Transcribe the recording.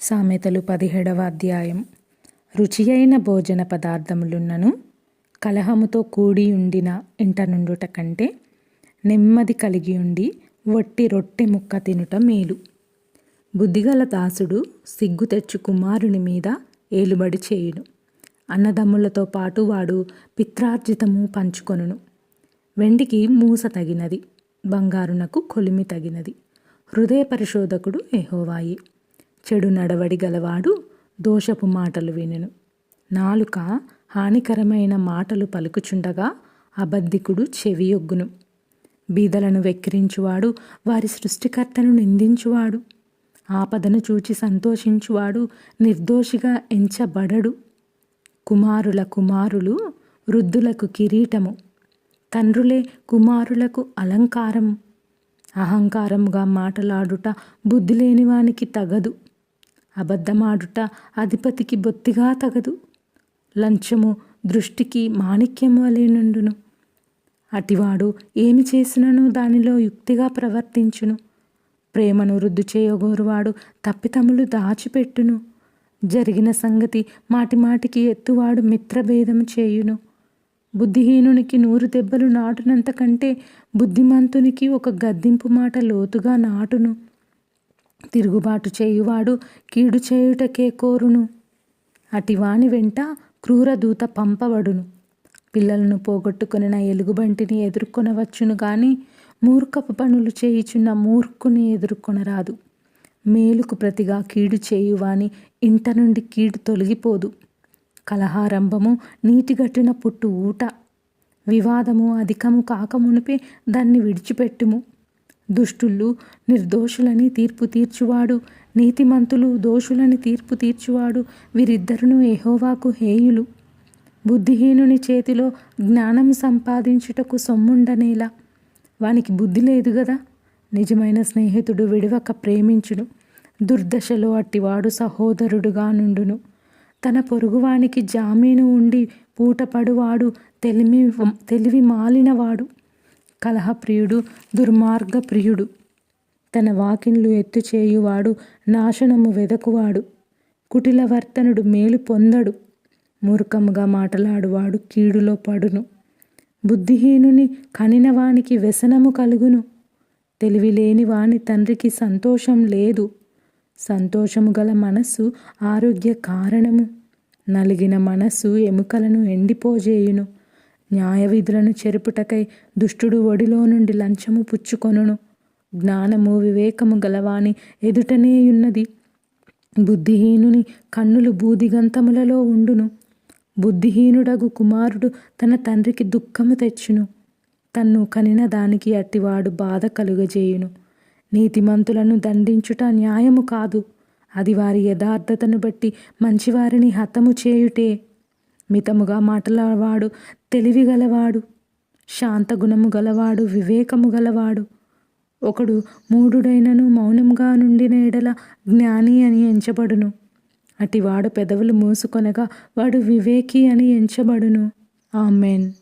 సామెతలు పదిహేడవ అధ్యాయం. రుచి అయిన భోజన పదార్థములున్నను కలహముతో కూడి ఉండిన ఇంట నుండుట కంటే నెమ్మది కలిగి ఉండి వట్టి రొట్టె ముక్క తినుట మేలు. బుద్ధిగల దాసుడు సిగ్గు తెచ్చు కుమారుని మీద ఏలుబడి చేయును. అన్నదమ్ములతో పాటు వాడు పిత్రార్జితము పంచుకొనును. వెండికి మూస తగినది బంగారునకు కొలిమి తగినది. హృదయ పరిశోధకుడు ఎహోవాయి చెడు నడవడి గలవాడు దోషపు మాటలు వినును. నాలుక హానికరమైన మాటలు పలుకుచుండగా అబద్ధికుడు చెవియొగ్గును. బీదలను వెక్కిరించువాడు వారి సృష్టికర్తను నిందించువాడు. ఆపదను చూచి సంతోషించువాడు నిర్దోషిగా ఎంచబడడు. కుమారుల కుమారులు వృద్ధులకు కిరీటము. తండ్రులే కుమారులకు అలంకారం అహంకారముగా మాటలాడుట బుద్ధి లేనివానికి తగదు. అబద్ధమాడుట అధిపతికి బొత్తిగా తగదు. లంచము దృష్టికి మాణిక్యము వలె నుండును. అటివాడు ఏమి చేసినను దానిలో యుక్తిగా ప్రవర్తించును. ప్రేమను రుద్దు చేయగోరువాడు తప్పితములు దాచిపెట్టును. జరిగిన సంగతి మాటిమాటికి ఎత్తువాడు మిత్రభేదం చేయును. బుద్ధిహీనునికి నూరు దెబ్బలు నాటునంత కంటే బుద్ధిమంతునికి ఒక గద్దింపు మాట లోతుగా నాటును. తిరుగుబాటు చేయువాడు కీడు చేయుటకే కోరును. అటివాని వెంట క్రూరదూత పంపబడును. పిల్లలను పోగొట్టుకొనిన ఎలుగుబంటిని ఎదుర్కొనవచ్చును కానీ మూర్ఖపు పనులు చేయుచున్న మూర్ఖుని ఎదుర్కొనరాదు. మేలుకు ప్రతిగా కీడు చేయువాని ఇంట నుండి కీడు తొలగిపోదు. కలహారంభము నీటిగట్టిన పుట్టు ఊట. వివాదము అధికము కాకమునిపే దాన్ని విడిచిపెట్టుము. దుష్టులు నిర్దోషులని తీర్పు తీర్చువాడు నీతిమంతులు దోషులని తీర్పు తీర్చువాడు వీరిద్దరును ఎహోవాకు హేయులు. బుద్ధిహీనుని చేతిలో జ్ఞానం సంపాదించుటకు సొమ్ముండనేలా వానికి బుద్ధి లేదు కదా నిజమైన స్నేహితుడు విడవక ప్రేమించును. దుర్దశలో అట్టివాడు సహోదరుడుగా నుండును. తన పొరుగువానికి జామీను ఉండి పూటపడువాడు తెలివి తెలివి మాలినవాడు. కలహప్రియుడు దుర్మార్గప్రియుడు. తన వాకిన్లు ఎత్తుచేయువాడు నాశనము వెదకువాడు. కుటిలవర్తనుడు మేలు పొందడు. మూర్ఖముగా మాటలాడువాడు కీడులో పడును. బుద్ధిహీనుని కనినవానికి వ్యసనము కలుగును. తెలివిలేని వాని తండ్రికి సంతోషం లేదు. సంతోషము గల మనస్సు ఆరోగ్య కారణము. నలిగిన మనస్సు ఎముకలను ఎండిపోజేయును. న్యాయ విధులను చెరుపుటకై దుష్టుడు ఒడిలో నుండి లంచము పుచ్చుకొనును. జ్ఞానము వివేకము గలవాని ఎదుటనేయున్నది బుద్ధిహీనుని కన్నులు బూదిగంతములలో ఉండును. బుద్ధిహీనుడగు కుమారుడు తన తండ్రికి దుఃఖము తెచ్చును. తన్ను కనిన దానికి అట్టివాడు బాధ కలుగజేయును. నీతిమంతులను దండించుట న్యాయము కాదు. అది వారి యథార్థతను బట్టి మంచివారిని హతము చేయుటే మితముగా మాటలవాడు తెలివిగలవాడు శాంతగుణము గలవాడు వివేకము గలవాడు. ఒకడు మూఢుడైనను మౌనంగా నుండిన ఎడల జ్ఞాని అని ఎంచబడును. అటివాడు పెదవులు మూసుకొనగా వాడు వివేకి అని ఎంచబడును. ఆమెన్.